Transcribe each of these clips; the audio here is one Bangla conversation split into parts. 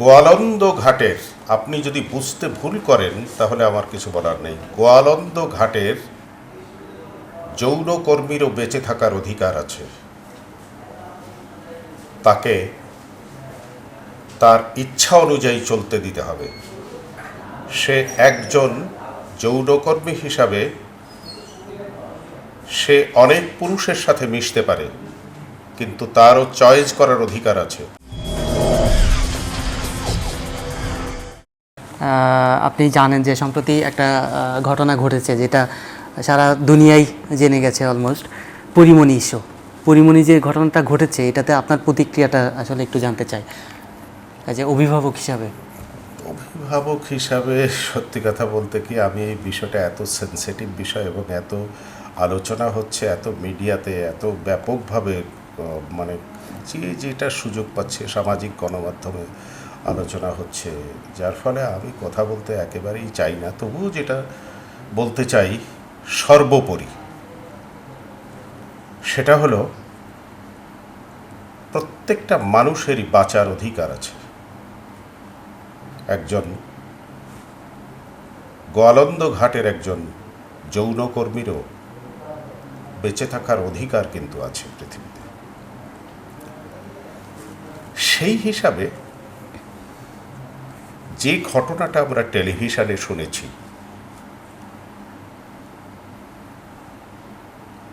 গোয়ালন্দ ঘাটের, আপনি যদি বুঝতে ভুল করেন, তাহলে আমার কিছু বলার নেই। গোয়ালন্দ ঘাটের যৌনকর্মীরও বেঁচে থাকার অধিকার আছে। তাকে তার ইচ্ছা অনুযায়ী চলতে দিতে হবে। সে একজন যৌনকর্মী হিসাবে সে অনেক পুরুষের সাথে মিশতে পারে, কিন্তু তারও চয়েস করার অধিকার আছে। আপনি জানেন যে সম্প্রতি একটা ঘটনা ঘটেছে যেটা সারা দুনিয়ায় জেনে গেছে অলমোস্ট পরিমণি ইস্যু পরিমণি যে ঘটনাটা ঘটেছে, এটাতে আপনার প্রতিক্রিয়াটা আসলে একটু জানতে চাই। a অভিভাবক হিসাবে। অভিভাবক হিসাবে সত্যি কথা বলতে কি, আমি এই বিষয়টা এত সেন্সিটিভ বিষয় এবং এত আলোচনা হচ্ছে, এত মিডিয়াতে, এত ব্যাপকভাবে মানে যে যেটা সুযোগ পাচ্ছে সামাজিক গণমাধ্যমে আলোচনা হচ্ছে, যার ফলে আমি কথা বলতে একেবারেই চাই না। তবুও যেটা বলতে চাই, সর্বোপরি সেটা হলো, প্রত্যেকটা মানুষেরই বাঁচার অধিকার আছে। একজন গোয়ালন্দ ঘাটের একজন যৌনকর্মীরও বেঁচে থাকার অধিকার কিন্তু আছে পৃথিবীতে। সেই হিসাবে যে ঘটনাটা আমরা টেলিভিশনে শুনেছি।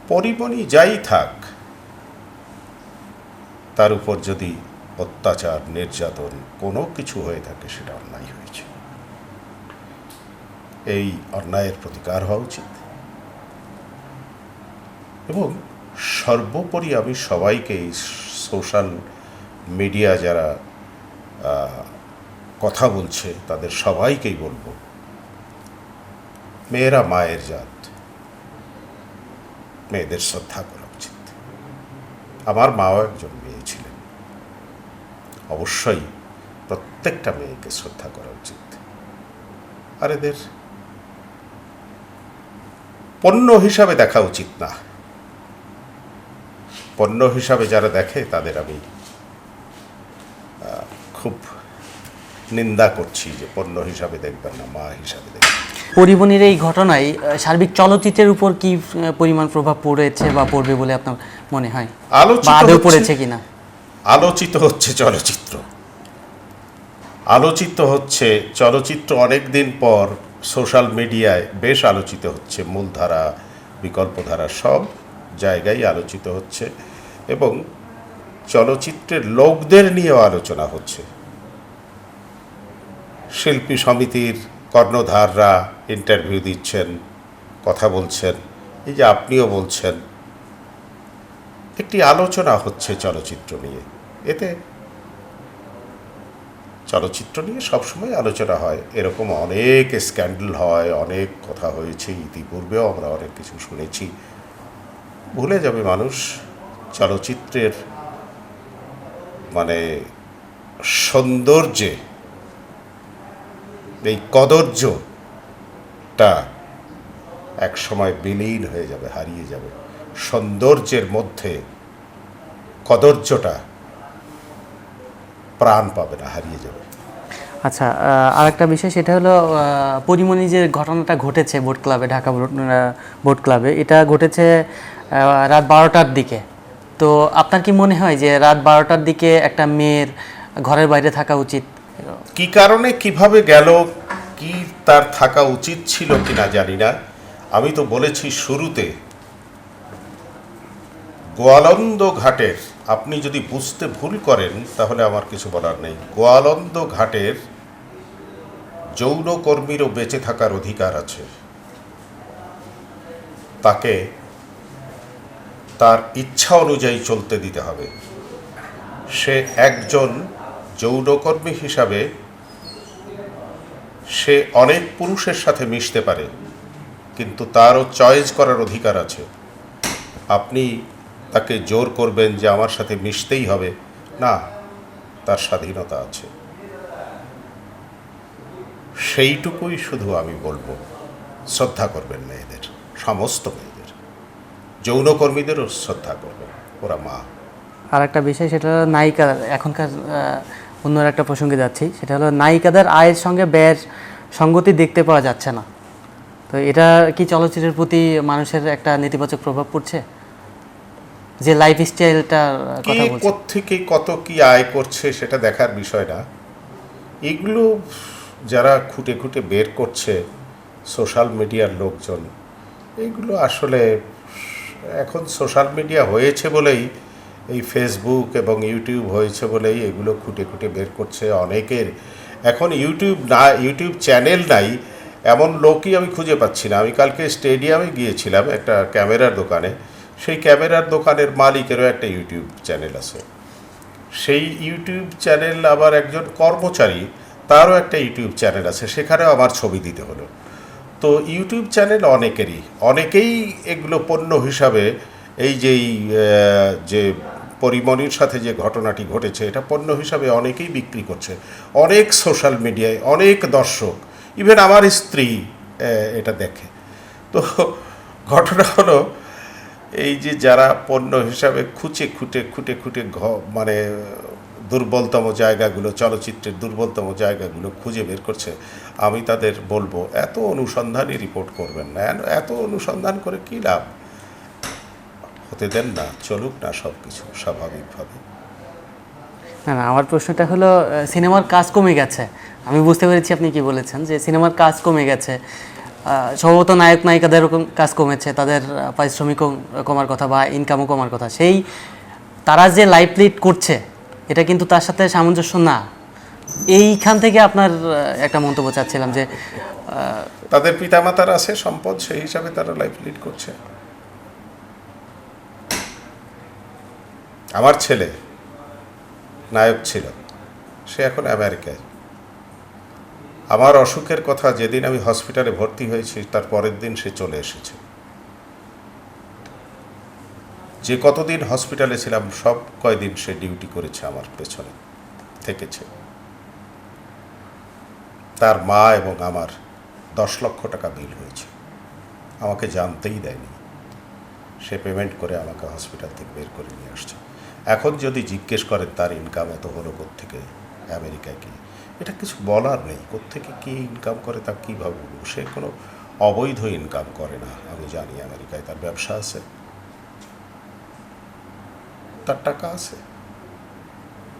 পরিমণি যাই থাক, তার উপর যদি অত্যাচার, নির্যাতন কোনো কিছু হয়ে থাকে সেটা অন্যায় হয়েছে। এই অন্যায়ের প্রতিকার হওয়া উচিত। এবং সর্বোপরি আমি সবাইকে সোশ্যাল মিডিয়া যারা কথা বলছে, তাদের সবাইকেই বলব। মেয়েরা মায়ের জাত। মেয়েদের শ্রদ্ধা করা উচিত। আমার মাও একজন মেয়ে ছিলেন। অবশ্যই প্রত্যেকটা মেয়েকে শ্রদ্ধা করা উচিত। আর এদের পণ্য হিসাবে দেখা উচিত না। পণ্য হিসাবে যারা দেখে, তাদের আমি খুব নিন্দা করছি যে পণ্য হিসাবে দেখবেন না মা হিসাবে দেখবেন পরিমণির এই ঘটনায় সার্বিক চলচ্চিত্রের উপর কি পরিমাণ প্রভাব পড়েছে বা পড়বে বলে আপনার মনে হয়? আলোচিত পড়েছে কিনা? আলোচিত হচ্ছে চলচ্চিত্র। আলোচিত হচ্ছে চলচ্চিত্র অনেক দিন পর সোশ্যাল মিডিয়ায় বেশ আলোচিত হচ্ছে মূলধারা বিকল্পধারা সব জায়গায় আলোচিত হচ্ছে এবং চলচ্চিত্রের লোকদের নিয়েও আলোচনা হচ্ছে। শিল্পী সমিতির কর্ণধাররা ইন্টারভিউ দিচ্ছেন, কথা বলছেন, এই যে আপনিও বলছেন, একটি আলোচনা হচ্ছে চলচ্চিত্র নিয়ে। এতে চলচ্চিত্র নিয়ে সবসময় আলোচনা হয়। এরকম অনেক স্ক্যান্ডেল হয়, অনেক কথা হয়েছে, ইতিপূর্বেও আমরা অনেক কিছু শুনেছি। ভুলে যাবে মানুষ, চলচ্চিত্রের মানে সৌন্দর্যে এই কদর্যটা এক সময় বিলীন হয়ে যাবে, হারিয়ে যাবে। সৌন্দর্যের মধ্যে কদর্যটা প্রাণ পাবে না, হারিয়ে যাবে। আচ্ছা আর একটা বিষয় সেটা হলো পরিমণি যে ঘটনাটা ঘটেছে বোট ক্লাবে, ঢাকা বোট ক্লাবে, এটা ঘটেছে রাত বারোটার দিকে। তো আপনার কি মনে হয় যে রাত বারোটার দিকে একটা মেয়ের ঘরের বাইরে থাকা উচিত? কি কারণে, কীভাবে গেল, কি তার থাকা উচিত ছিল কিনা জানি না। আমি তো বলেছি শুরুতে, গোয়ালন্দ ঘাটের, আপনি যদি বুঝতে ভুল করেন, তাহলে আমার কিছু বলার নেই। গোয়ালন্দ ঘাটের যৌনকর্মীরও বেঁচে থাকার অধিকার আছে। তাকে তার ইচ্ছা অনুযায়ী চলতে দিতে হবে। সে একজন যৌনকর্মী হিসাবে সে অনেক পুরুষের সাথে মিশতে পারে, কিন্তু তারও চয়েস করার অধিকার আছে। আপনি তাকে জোর করবেন যে আমার সাথে মিশতেই হবে। না, তার স্বাধীনতা আছে। সেইটুকুই শুধু আমি বলব। শ্রদ্ধা করবেন মেয়েদের, সমস্ত মেয়েদের। যৌনকর্মীদেরও শ্রদ্ধা করবেন, ওরা মা। আর একটা বিষয়, সেটা নায়িকা এখনকার অন্য একটা প্রসঙ্গে যাচ্ছি সেটা হলো নায়িকাদের আয়ের সঙ্গে ব্যয়ের সঙ্গতি দেখতে পাওয়া যাচ্ছে না। তো এটা কি চলচ্চিত্রের প্রতি মানুষের একটা নেতিবাচক প্রভাব পড়ছে? যে লাইফ স্টাইলটার কে কথা বলছি। থেকে কত কি আয় করছে সেটা দেখার বিষয় না এগুলো যারা খুঁটে খুঁটে বের করছে সোশ্যাল মিডিয়ার লোকজন এগুলো আসলে এখন সোশ্যাল মিডিয়া হয়েছে বলেই এই ফেসবুক এবং ইউটিউব হয়েছে বলেই এগুলো খুঁটে খুঁটে বের করছে অনেকের। এখন ইউটিউব না ইউটিউব চ্যানেল নাই, এমন লোকই আমি খুঁজে পাচ্ছি না। আমি কালকে স্টেডিয়ামে গিয়েছিলাম একটা ক্যামেরার দোকানে। সেই ক্যামেরার দোকানের মালিকেরও একটা ইউটিউব চ্যানেল আছে। সেই ইউটিউব চ্যানেল আবার একজন কর্মচারী, তারও একটা ইউটিউব চ্যানেল আছে, সেখানেও আমার ছবি দিতে হলো। তো ইউটিউব চ্যানেল অনেকেরই, অনেকেই এগুলো পণ্য হিসাবে এই যেই যে পরিমণির সাথে যে ঘটনাটি ঘটেছে, এটা পণ্য হিসাবে অনেকেই বিক্রি করছে। অনেক সোশ্যাল মিডিয়ায় অনেক দর্শক ইভেন আমার স্ত্রী এটা দেখে। তো ঘটনা হলো, এই যে যারা পণ্য হিসাবে খুঁচে খুঁটে খুঁটে খুঁটে ঘ মানে দুর্বলতম জায়গাগুলো, চলচ্চিত্রের দুর্বলতম জায়গাগুলো খুঁজে বের করছে, আমি তাদের বলব, এত অনুসন্ধানই রিপোর্ট করবেন না। এত অনুসন্ধান করে কী লাভ? হতে দেন না চলুক না সব কিছু স্বাভাবিকভাবে। না না আমার প্রশ্নটা হলো সিনেমার কাজ কমে গেছে। আমি বুঝতে পেরেছি আপনি কি বলেছেন যে সিনেমার কাজ কমে গেছে। সম্ভবত নায়ক নায়িকাদের কাজ কমেছে তাদের পারিশ্রমিকও কমার কথা বা ইনকামও কমার কথা। সেই তারা যে লাইফ লিড করছে এটা কিন্তু তার সাথে সামঞ্জস্য না। এইখান থেকে আপনার একটা মন্তব্য চাচ্ছিলাম যে তাদের পিতামাতার আছে সম্পদ সেই হিসাবে তারা লাইফ লিড করছে। আমার ছেলে নায়ক ছিল, সে এখন আমেরিকায়। আমার অসুখের কথা যেদিন আমি হসপিটালে ভর্তি হয়েছি, তার পরের দিন সে চলে এসেছে। যে কতদিন হসপিটালে ছিলাম, সব কয়দিন সে ডিউটি করেছে আমার পেছনে, থেকেছে। তার মা এবং আমার দশ লক্ষ টাকা বিল হয়েছে। আমাকে জানতেই দেয়নি। সে পেমেন্ট করে আমাকে হসপিটাল থেকে বের করে নিয়ে আসছে। এখন যদি জিজ্ঞেস করেন তার ইনকাম এত হলো কোত্থেকে আমেরিকায় কি? এটা কিছু বলার নেই। কোত্থেকে কী ইনকাম করে, তা কীভাবে বলব? সে কোনো অবৈধ ইনকাম করে না, আমি জানি আমেরিকায় তার ব্যবসা আছে। তার টাকা আছে।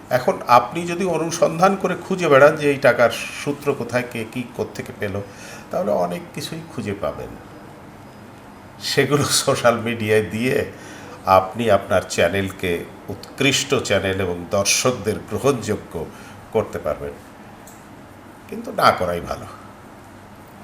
এখন আপনি যদি অনুসন্ধান করে খুঁজে বেড়ান যে এই টাকার সূত্র কোথায়, কে কী কোত্থেকে পেল, তাহলে অনেক কিছুই খুঁজে পাবেন। সেগুলো সোশ্যাল মিডিয়ায় দিয়ে আপনি আপনার চ্যানেলকে উৎকৃষ্ট চ্যানেল এবং দর্শকদের গ্রহণযোগ্য করতে পারবেন। কিন্তু না করাই ভালো।